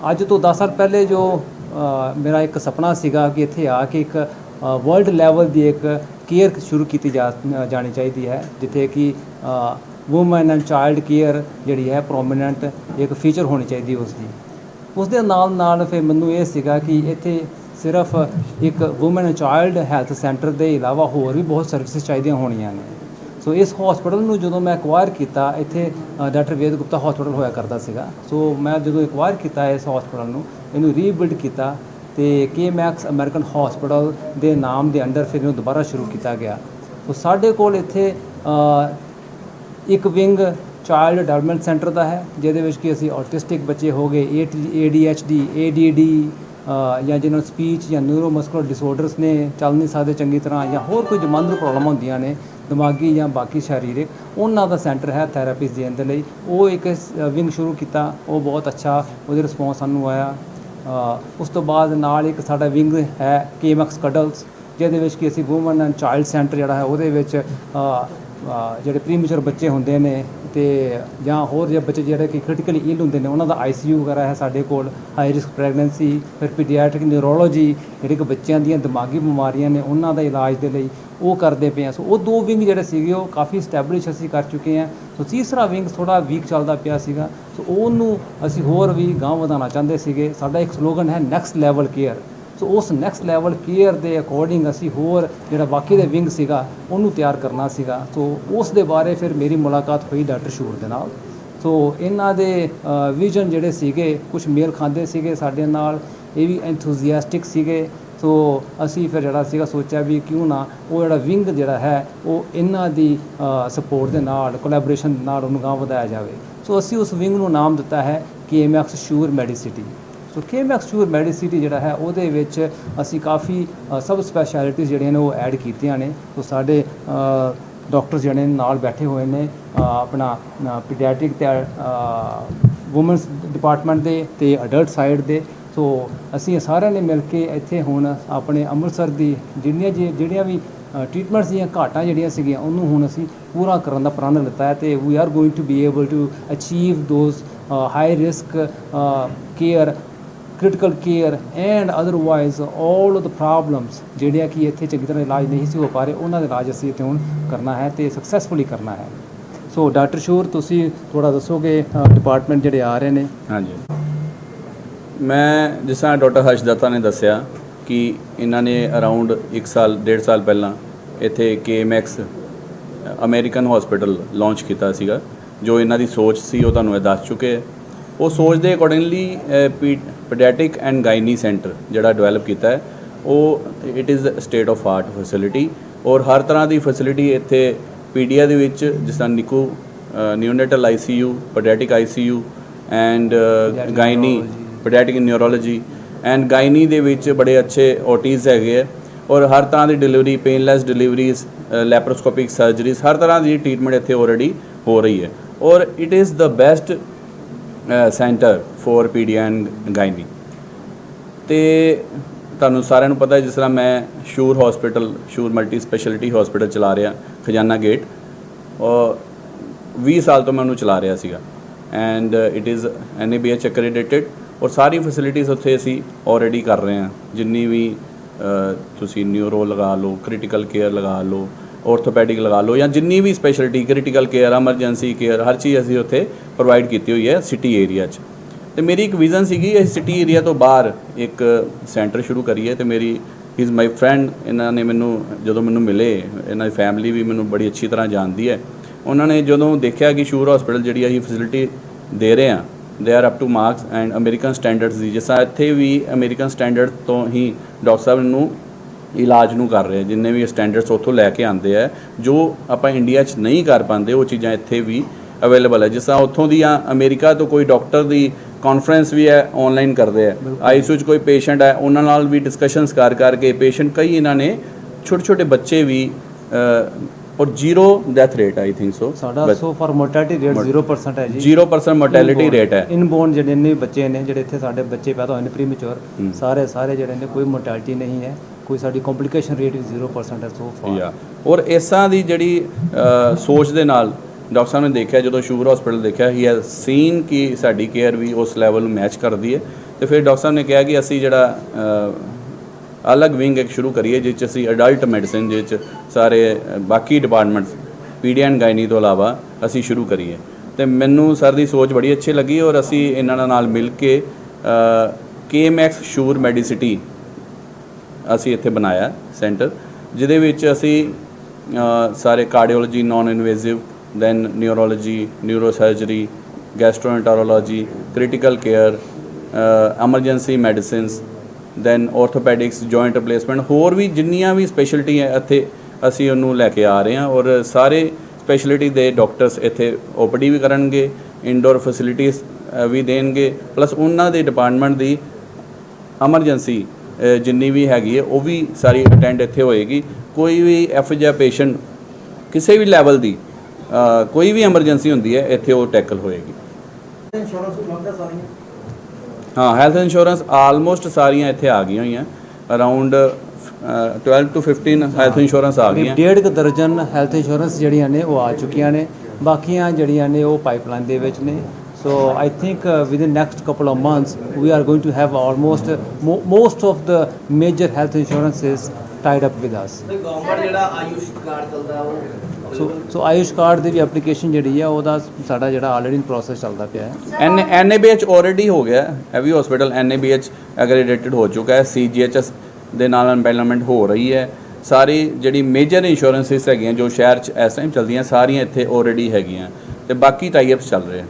ਅੱਜ ਤੋਂ 10 ਸਾਲ ਪਹਿਲੇ ਜੋ ਮੇਰਾ ਇੱਕ ਸੁਪਨਾ ਸੀਗਾ ਕਿ ਇੱਥੇ ਆ ਕੇ ਇੱਕ ਵਰਲਡ ਲੈਵਲ ਦੀ ਇੱਕ ਕੇਅਰ ਸ਼ੁਰੂ ਕੀਤੀ ਜਾਣੀ ਚਾਹੀਦੀ ਹੈ, ਜਿੱਥੇ ਕਿ ਔਮਨ ਐਂਡ ਚਾਈਲਡ ਕੇਅਰ ਜਿਹੜੀ ਹੈ ਪ੍ਰੋਮਿਨੈਂਟ ਇੱਕ ਫੀਚਰ ਹੋਣੀ ਚਾਹੀਦੀ ਉਸ ਦੀ ਉਸ ਦੇ ਨਾਲ ਨਾਲ ਫਿਰ ਮੈਨੂੰ ਇਹ ਸੀਗਾ ਕਿ ਇੱਥੇ ਸਿਰਫ ਇੱਕ woman and child health centre ਦੇ ਇਲਾਵਾ ਹੋਰ ਵੀ ਬਹੁਤ ਸਰਵਿਸਿਜ਼ ਚਾਹੀਦੀਆਂ ਹੋਣੀਆਂ ਨੇ। ਸੋ ਇਸ ਹਸਪੀਟਲ ਨੂੰ ਜਦੋਂ ਮੈਂ ਐਕਵਾਇਰ ਕੀਤਾ ਇੱਥੇ ਡਾਕਟਰ ਵੇਦ ਗੁਪਤਾ ਹਸਪੀਟਲ ਹੋਇਆ ਕਰਦਾ ਸੀਗਾ। ਸੋ ਮੈਂ ਜਦੋਂ ਐਕਵਾਇਰ ਕੀਤਾ ਇਸ ਹਸਪੀਟਲ ਨੂੰ ਇਹਨੂੰ ਰੀਬਿਲਡ ਕੀਤਾ ਤੇ ਕੇ ਮੈਕਸ ਅਮਰੀਕਨ ਹਸਪੀਟਲ ਦੇ ਨਾਮ ਦੇ ਅੰਡਰ ਫਿਰ ਇਹਨੂੰ ਦੁਬਾਰਾ ਸ਼ੁਰੂ ਕੀਤਾ ਗਿਆ। ਸੋ ਸਾਡੇ ਕੋਲ ਇੱਥੇ ਇੱਕ ਵਿੰਗ ਚਾਈਲਡ ਡਿਵੈਲਪਮੈਂਟ ਸੈਂਟਰ ਦਾ ਹੈ ਜਿਹਦੇ ਵਿੱਚ ਕਿ ਅਸੀਂ ਆਟਿਸਟਿਕ ਬੱਚੇ ਹੋ ਗਏ ADHD ADD ਅ, ਜਾਂ ਜਿਹਨਾਂ ਨੂੰ ਸਪੀਚ ਜਾਂ ਨਿਊਰੋਮਸਕੂਲਰ ਡਿਸਆਰਡਰਸ ਨੇ ਚੱਲ ਨਹੀਂ ਸਕਦੇ ਚੰਗੀ ਤਰ੍ਹਾਂ ਜਾਂ ਹੋਰ ਕੋਈ ਜਮਾਂਦਰੂ ਪ੍ਰੋਬਲਮ ਹੁੰਦੀਆਂ ਨੇ ਦਿਮਾਗੀ ਜਾਂ ਬਾਕੀ ਸਰੀਰਕ, ਉਹਨਾਂ ਦਾ ਸੈਂਟਰ ਹੈ ਥੈਰੇਪੀਸ ਦੇਣ ਦੇ ਲਈ। ਉਹ ਇੱਕ ਵਿੰਗ ਸ਼ੁਰੂ ਕੀਤਾ, ਉਹ ਬਹੁਤ ਅੱਛਾ, ਉਹਦੇ ਰਿਸਪੌਂਸ ਸਾਨੂੰ ਆਇਆ। ਉਸ ਤੋਂ ਬਾਅਦ ਨਾਲ ਇੱਕ ਸਾਡਾ ਵਿੰਗ ਹੈ ਕੇਮਕਸ ਕਡਲਸ ਜਿਹਦੇ ਵਿੱਚ ਕਿ ਅਸੀਂ ਔਮਨ ਐਂਡ ਚਾਈਲਡ ਸੈਂਟਰ ਜਿਹੜਾ ਹੈ, ਉਹਦੇ ਵਿੱਚ ਜਿਹੜੇ ਪ੍ਰੀਮੈਚੁਰ ਬੱਚੇ ਹੁੰਦੇ ਨੇ ਤੇ ਜਾਂ ਹੋਰ ਜੇ ਬੱਚੇ ਜਿਹੜੇ ਕਿ ਕ੍ਰਿਟੀਕਲੀ ਇਲ ਹੁੰਦੇ ਨੇ, ਉਹਨਾਂ ਦਾ ਆਈਸੀਯੂ ਵਗੈਰਾ ਹੈ ਸਾਡੇ ਕੋਲ ਹਾਈ ਰਿਸਕ ਪ੍ਰੈਗਨੈਂਸੀ ਫਿਰ ਪੀਡੀਆਟ੍ਰਿਕ ਨਿਊਰੋਲੋਜੀ ਜਿਹੜੇ ਕਿ ਬੱਚਿਆਂ ਦੀਆਂ ਦਿਮਾਗੀ ਬਿਮਾਰੀਆਂ ਨੇ, ਉਹਨਾਂ ਦਾ ਇਲਾਜ ਦੇ ਲਈ ਉਹ ਕਰਦੇ ਪਏ ਆ। ਸੋ ਉਹ ਦੋ ਵਿੰਗ ਜਿਹੜੇ ਸੀਗੇ, ਉਹ ਕਾਫੀ ਸਟੈਬਲਿਸ਼ ਅਸੀਂ ਕਰ ਚੁੱਕੇ ਆ। ਸੋ ਤੀਸਰਾ ਵਿੰਗ ਥੋੜਾ ਵੀਕ ਚੱਲਦਾ ਪਿਆ ਸੀਗਾ। ਸੋ ਉਹਨੂੰ ਅਸੀਂ ਹੋਰ ਵੀ ਗਾਂਹ ਵਧਾਉਣਾ ਚਾਹੁੰਦੇ ਸੀਗੇ। ਸਾਡਾ ਇੱਕ ਸਲੋਗਨ ਹੈ ਨੈਕਸਟ ਲੈਵਲ ਕੇਅਰ ਸੋ ਉਸ ਨੈਕਸਟ ਲੈਵਲ ਕੇਅਰ ਦੇ ਅਕੋਰਡਿੰਗ ਅਸੀਂ ਹੋਰ ਜਿਹੜਾ ਬਾਕੀ ਦੇ ਵਿੰਗ ਸੀਗਾ, ਉਹਨੂੰ ਤਿਆਰ ਕਰਨਾ ਸੀਗਾ। ਸੋ ਉਸ ਦੇ ਬਾਰੇ ਫਿਰ ਮੇਰੀ ਮੁਲਾਕਾਤ ਹੋਈ ਡਾਕਟਰ ਸ਼ੂਰ ਦੇ ਨਾਲ। ਸੋ ਇਹਨਾਂ ਦੇ ਵਿਜ਼ਨ ਜਿਹੜੇ ਸੀਗੇ ਕੁਝ ਮੇਲ ਖਾਂਦੇ ਸੀਗੇ ਸਾਡੇ ਨਾਲ, ਇਹ ਵੀ ਐਂਥੂਸੀਆਸਟਿਕ ਸੀਗੇ। ਸੋ ਅਸੀਂ ਫਿਰ ਜਿਹੜਾ ਸੀਗਾ ਸੋਚਿਆ ਵੀ ਕਿਉਂ ਨਾ, ਉਹ ਜਿਹੜਾ ਵਿੰਗ ਜਿਹੜਾ ਹੈ, ਉਹ ਇਹਨਾਂ ਦੀ ਸਪੋਰਟ ਦੇ ਨਾਲ ਕੋਲੈਬੋਰੇਸ਼ਨ ਨਾਲ ਉਹਨੂੰ ਗਾਂਹ ਵਧਾਇਆ ਜਾਵੇ। ਸੋ ਅਸੀਂ ਉਸ ਵਿੰਗ ਨੂੰ ਨਾਮ ਦਿੱਤਾ ਹੈ ਕੇਐਮਐਕਸ ਸ਼ੂਰ ਮੈਡੀਸਿਟੀ ਸੋ ਕੇਐਮਐਕਸ ਸ਼ੂਰ ਮੈਡੀਸਿਟੀ ਜਿਹੜਾ ਹੈ, ਉਹਦੇ ਵਿੱਚ ਅਸੀਂ ਕਾਫੀ ਸਬ ਸਪੈਸ਼ਲਿਟੀਜ਼ ਜਿਹੜੀਆਂ ਨੇ ਉਹ ਐਡ ਕੀਤੀਆਂ ਨੇ। ਸੋ ਸਾਡੇ ਡਾਕਟਰ ਜਿਹੜੇ ਨੇ ਨਾਲ ਬੈਠੇ ਹੋਏ ਨੇ ਆਪਣਾ ਪੀਡੀਆਟ੍ਰਿਕ ਤੇ ਔਮਨਸ ਡਿਪਾਰਟਮੈਂਟ ਦੇ ਤੇ ਅਡਲਟ ਸਾਈਡ ਦੇ। ਸੋ ਅਸੀਂ ਸਾਰਿਆਂ ਨੇ ਮਿਲ ਕੇ ਇੱਥੇ ਹੁਣ ਆਪਣੇ ਅੰਮ੍ਰਿਤਸਰ ਦੀ ਜਿੰਨੀਆਂ ਜੀ- ਜਿਹੜੀਆਂ ਵੀ ਟ੍ਰੀਟਮੈਂਟਸ ਦੀਆਂ ਘਾਟਾਂ ਜਿਹੜੀਆਂ ਸੀਗੀਆਂ, ਉਹਨੂੰ ਹੁਣ ਅਸੀਂ ਪੂਰਾ ਕਰਨ ਦਾ ਪ੍ਰਣ ਲਿੱਤਾ ਹੈ ਤੇ we are going to be able to achieve those high risk care critical care and otherwise all of the problems ਜਿਹੜੇ ਆ ਕਿ ਇੱਥੇ ਚੰਗੀ ਤਰ੍ਹਾਂ ਇਲਾਜ ਨਹੀਂ ਸੀ ਹੋ ਪਾ ਰਹੇ, ਉਹਨਾਂ ਦਾ ਇਲਾਜ ਅਸੀਂ ਇੱਥੇ ਹੁਣ ਕਰਨਾ ਹੈ ਤੇ ਸਕਸੈਸਫੁਲੀ ਕਰਨਾ ਹੈ। ਸੋ ਡਾਕਟਰ ਸ਼ੋਰ ਤੁਸੀਂ ਥੋੜਾ ਦੱਸੋਗੇ ਡਿਪਾਰਟਮੈਂਟ ਜਿਹੜੇ ਆ ਰਹੇ ਨੇ? ਹਾਂਜੀ। ਮੈਂ, ਜਿਸ ਤਰ੍ਹਾਂ ਡਾਕਟਰ ਹਰਸ਼ਦਤਾ ਨੇ ਦੱਸਿਆ ਕਿ ਇਹਨਾਂ ਨੇ ਅਰਾਊਂਡ 1 ਸਾਲ 1.5 ਸਾਲ ਪਹਿਲਾਂ ਇੱਥੇ ਕੇਐਮਐਕਸ ਅਮਰੀਕਨ ਹਸਪੀਟਲ ਲਾਂਚ ਕੀਤਾ ਸੀਗਾ, ਜੋ ਇਹਨਾਂ ਦੀ ਸੋਚ ਸੀ, ਉਹ ਤੁਹਾਨੂੰ ਇਹ ਦੱਸ ਚੁੱਕੇ ਹੈ ਉਹ ਸੋਚ ਦੇ accordingly paediatric and gynae centre ਜਿਹੜਾ ਡਿਵੈਲਪ ਕੀਤਾ ਹੈ ਉਹ it is state of art facility ਔਰ ਹਰ ਤਰ੍ਹਾਂ ਦੀ ਫੈਸਿਲਿਟੀ ਇੱਥੇ ਪੀਡੀਆ ਦੇ ਵਿੱਚ ਜਿਸ ਤਰ੍ਹਾਂ NICU neonatal ICU paediatric ICU and gynae paediatric neurology and gynae ਦੇ ਵਿੱਚ ਬੜੇ ਅੱਛੇ ਓਟੀਜ਼ ਹੈਗੇ ਹੈ ਔਰ ਹਰ ਤਰ੍ਹਾਂ ਦੀ delivery painless deliveries laparoscopic surgeries ਹਰ ਤਰ੍ਹਾਂ ਦੀ ਟ੍ਰੀਟਮੈਂਟ ਇੱਥੇ ਆਲਰੇਡੀ ਹੋ ਰਹੀ ਹੈ। ਔਰ it is the best centre for paedi and gynae ਤੇ ਤੁਹਾਨੂੰ ਸਾਰਿਆਂ ਨੂੰ ਪਤਾ, ਜਿਸ ਤਰ੍ਹਾਂ ਮੈਂ Shoor hospital Shoor multi speciality hospital ਚਲਾ ਰਿਹਾ, ਖਜ਼ਾਨਾ ਗੇਟ ਔਰ 20 ਸਾਲ ਤੋਂ ਮੈਂ ਉਹਨੂੰ ਚਲਾ ਰਿਹਾ ਸੀਗਾ। And it is NABH accredited ਔਰ ਸਾਰੀ ਫੈਸਿਲਿਟੀਜ਼ ਉੱਥੇ ਅਸੀਂ ਆਲਰੇਡੀ ਕਰ ਰਹੇ ਹਾਂ। ਜਿੰਨੀ ਵੀ ਤੁਸੀਂ ਨਿਊਰੋ ਲਗਾ ਲਓ ਕ੍ਰਿਟੀਕਲ ਕੇਅਰ ਲਗਾ ਲਓ ਆਰਥੋਪੈਡਿਕ ਲਗਾ ਲਓ ਜਾਂ ਜਿੰਨੀ ਵੀ speciality critical care emergency care ਹਰ ਚੀਜ਼ ਅਸੀਂ ਉੱਥੇ ਪ੍ਰੋਵਾਈਡ ਕੀਤੀ ਹੋਈ ਹੈ ਸਿਟੀ ਏਰੀਆ 'ਚ। ਤੇ ਮੇਰੀ ਇੱਕ ਵਿਜ਼ਨ ਸੀਗੀ ਇਸ ਸਿਟੀ ਏਰੀਆ ਤੋਂ ਬਾਹਰ ਇੱਕ ਸੈਂਟਰ ਸ਼ੁਰੂ ਕਰੀਏ ਤੇ ਮੇਰੀ ਇਜ਼ ਮਾਈ ਫਰੈਂਡ ਇਹਨਾਂ ਨੇ ਮੈਨੂੰ, ਜਦੋਂ ਮੈਨੂੰ ਮਿਲੇ, ਇਹਨਾਂ ਦੀ ਫੈਮਿਲੀ ਵੀ ਮੈਨੂੰ ਬੜੀ ਅੱਛੀ ਤਰ੍ਹਾਂ ਜਾਣਦੀ ਹੈ। ਉਹਨਾਂ ਨੇ ਜਦੋਂ ਦੇਖਿਆ ਕਿ ਸ਼ੂਰ ਹਸਪੀਟਲ ਜਿਹੜੀ ਅਸੀਂ ਫੈਸਿਲਿਟੀ ਦੇ ਰਹੇ ਹਾਂ they are up to marks and American standards ਦੀ, ਜਿਸ ਤਰ੍ਹਾਂ ਇੱਥੇ ਵੀ ਅਮਰੀਕਨ ਸਟੈਂਡਰਡ ਤੋਂ ਹੀ ਡਾਕਟਰ ਸਾਹਿਬ ਨੂੰ ਇਲਾਜ ਨੂੰ ਕਰ ਰਹੇ ਆ। ਜਿੰਨੇ ਵੀ ਸਟੈਂਡਰਡਸ ਉੱਥੋਂ ਲੈ ਕੇ ਆਉਂਦੇ ਆ ਜੋ ਆਪਾਂ ਇੰਡੀਆ 'ਚ ਨਹੀਂ ਕਰ ਪਾਉਂਦੇ ਉਹ ਚੀਜ਼ਾਂ ਇੱਥੇ ਵੀ ਅਵੇਲੇਬਲ ਹੈ ਜਿਸ ਤਰ੍ਹਾਂ ਉੱਥੋਂ ਦੀਆਂ ਅਮਰੀਕਾ ਤੋਂ ਕੋਈ ਡਾਕਟਰ ਦੀ ਕਾਨਫਰੰਸ ਵੀ ਹੈ ਆਨਲਾਈਨ ਕਰਦੇ ਆ। ਆਈਸੀਯੂ 'ਚ ਕੋਈ ਪੇਸ਼ੈਂਟ ਹੈ ਉਹਨਾਂ ਨਾਲ ਵੀ ਡਿਸਕਸ਼ਨਸ ਕਰ ਕਰਕੇ ਪੇਸ਼ੈਂਟ ਕਈ ਇਹਨਾਂ ਨੇ ਛੋਟੇ ਛੋਟੇ ਬੱਚੇ ਵੀ ਔਰ zero death rate I think so ਸਾਡਾ ਸੋ ਫਾਰ ਮੋਰਟੈਲਿਟੀ ਰੇਟ 0% ਹੈ ਜੀ। 0% ਮੋਰਟੈਲਿਟੀ ਰੇਟ ਹੈ। ਇਨਬੋਰਨ ਜਿਹੜੇ ਨੇ ਬੱਚੇ ਨੇ ਜਿਹੜੇ ਇੱਥੇ ਸਾਡੇ ਬੱਚੇ ਪੈਦਾ ਹੋਏ ਨੇ ਪ੍ਰੀਮੈਚੁਰ ਸਾਰੇ ਸਾਰੇ ਜਿਹੜੇ ਨੇ ਕੋਈ ਮੋਰਟੈਲਿਟੀ ਨਹੀਂ ਹੈ। ਕੋਈ ਸਾਡੀ ਕੰਪਲਿਕੇਸ਼ਨ ਰੇਟ ਵੀ 0% ਹੈ ਸੋ ਫਾਰ ਯਾ ਔਰ ਇਸਾਂ ਦੀ ਜਿਹੜੀ ਅ, ਸੋਚ ਦੇ ਨਾਲ ਡਾਕਟਰ ਸਾਹਿਬ ਨੇ ਦੇਖਿਆ ਜਦੋਂ ਸ਼ੂਗਰ ਹਸਪੀਟਲ ਦੇਖਿਆ ਹੀ ਹੈਜ਼ ਸੀਨ ਕਿ ਸਾਡੀ ਕੇਅਰ ਵੀ ਉਸ ਲੈਵਲ ਨੂੰ ਮੈਚ ਕਰਦੀ ਹੈ। ਤੇ ਫਿਰ ਡਾਕਟਰ ਸਾਹਿਬ ਨੇ ਕਿਹਾ ਕਿ ਅਸੀਂ ਜਿਹੜਾ ਅ, ਅਲੱਗ ਵਿੰਗ ਇੱਕ ਸ਼ੁਰੂ ਕਰੀਏ ਜਿਸ 'ਚ ਅਸੀਂ ਅਡਲਟ ਮੈਡੀਸਿਨ ਜਿਸ 'ਚ ਸਾਰੇ ਅ, ਬਾਕੀ ਡਿਪਾਰਟਮੈਂਟਸ ਪੀਡੀ ਐਂਡ ਗਾਇਨੀ ਤੋਂ ਇਲਾਵਾ ਅਸੀਂ ਸ਼ੁਰੂ ਕਰੀਏ। ਤੇ ਮੈਨੂੰ ਸਰ ਦੀ ਸੋਚ ਬੜੀ ਅੱਛੀ ਲੱਗੀ ਔਰ ਅਸੀਂ ਇਹਨਾਂ ਨਾਲ ਮਿਲ ਕੇ ਕੇਐਮਐਕਸ ਸ਼ੂਰ ਮੈਡੀਸਿਟੀ ਅਸੀਂ ਇੱਥੇ ਬਣਾਇਆ ਸੈਂਟਰ, ਜਿਹਦੇ ਵਿੱਚ ਅਸੀਂ ਸਾਰੇ cardiology non invasive then neurology neurosurgery gastroenterology critical care emergency medicines then orthopaedics joint replacement ਹੋਰ ਵੀ ਜਿੰਨੀਆਂ ਵੀ ਸਪੈਸ਼ਲਿਟੀ ਹੈ, ਇੱਥੇ ਅਸੀਂ ਉਹਨੂੰ ਲੈ ਕੇ ਆ ਰਹੇ ਹਾਂ ਔਰ ਸਾਰੇ ਸਪੈਸ਼ਲਿਟੀ ਦੇ ਡਾਕਟਰਸ ਇੱਥੇ ਓਪੀਡੀ ਵੀ ਕਰਨਗੇ ਇਨਡੋਰ ਫੈਸਿਲਿਟੀਆਂ ਵੀ ਦੇਣਗੇ ਪਲੱਸ ਉਹਨਾਂ ਦੇ ਡਿਪਾਰਟਮੈਂਟ ਦੀ ਐਮਰਜੈਂਸੀ ਜਿੰਨੀ ਵੀ ਹੈਗੀ ਹੈ, ਉਹ ਵੀ ਸਾਰੀ ਅਟੈਂਡ ਇੱਥੇ ਹੋਏਗੀ। ਕੋਈ ਵੀ ਐਫ ਜਾਂ ਪੇਸ਼ੈਂਟ ਕਿਸੇ ਵੀ ਲੈਵਲ ਦੀ ਕੋਈ ਵੀ ਐਮਰਜੈਂਸੀ ਹੁੰਦੀ ਹੈ, ਇੱਥੇ ਉਹ ਟੈਕਲ ਹੋਏਗੀ। ਹਾਂ ਹੈਲਥ ਇੰਸ਼ੋਰੈਂਸ ਆਲਮੋਸਟ ਸਾਰੀਆਂ ਇੱਥੇ ਆ ਗਈਆਂ ਹੋਈਆਂ। ਅਰਾਊਂਡ 12 ਟੂ 15 ਹੈਲਥ ਇੰਸ਼ੋਰੈਂਸ ਆ ਵੀ ਗਈਆਂ। ਡੇਢ ਕੁ ਦਰਜਨ ਹੈਲਥ ਇੰਸ਼ੋਰੈਂਸ ਜਿਹੜੀਆਂ ਨੇ, ਉਹ ਆ ਚੁੱਕੀਆਂ ਨੇ। ਬਾਕੀਆਂ ਜਿਹੜੀਆਂ ਨੇ, ਉਹ ਪਾਈਪਲਾਈਨ ਦੇ ਵਿੱਚ ਨੇ। So I think within next couple of months we are going to have almost most of the major health insurances tied up with us ਤੇ ਗਵਰਨਮੈਂਟ ਜਿਹੜਾ ਆਯੁਸ਼ ਕਾਰਡ ਚੱਲਦਾ ਉਹ ਸੋ ਸੋ ਆਯੁਸ਼ ਕਾਰਡ ਦੀ ਵੀ ਐਪਲੀਕੇਸ਼ਨ ਜਿਹੜੀ ਆ ਉਹਦਾ ਸਾਡਾ ਜਿਹੜਾ ਆਲਰੇਡੀ ਪ੍ਰੋਸੈਸ ਚੱਲਦਾ ਪਿਆ ਹੈ। ਐਨ ਐਨਏਬੀਐਚ ਆਲਰੇਡੀ ਹੋ ਗਿਆ। ਹੈਵੀ ਹਸਪੀਟਲ ਐਨਏਬੀਐਚ ਐਗਰੀਡੇਟਡ ਹੋ ਚੁੱਕਾ ਹੈ। ਸੀਜੀਐਚਐਸ ਦੇ ਨਾਲ ਐਮਪੈਲਮੈਂਟ ਹੋ ਰਹੀ ਹੈ। ਸਾਰੀ ਜਿਹੜੀ ਮੇਜਰ ਇੰਸ਼ੋਰੈਂਸਿਸ ਹੈਗੀਆਂ ਜੋ ਸ਼ਹਿਰ 'ਚ ਇਸ ਟਾਈਮ ਚੱਲਦੀਆਂ ਸਾਰੀਆਂ ਇੱਥੇ ਆਲਰੇਡੀ ਹੈਗੀਆਂ। ਤੇ ਬਾਕੀ ਟਾਈ ਅਪਸ ਚੱਲ ਰਹੇ ਆ।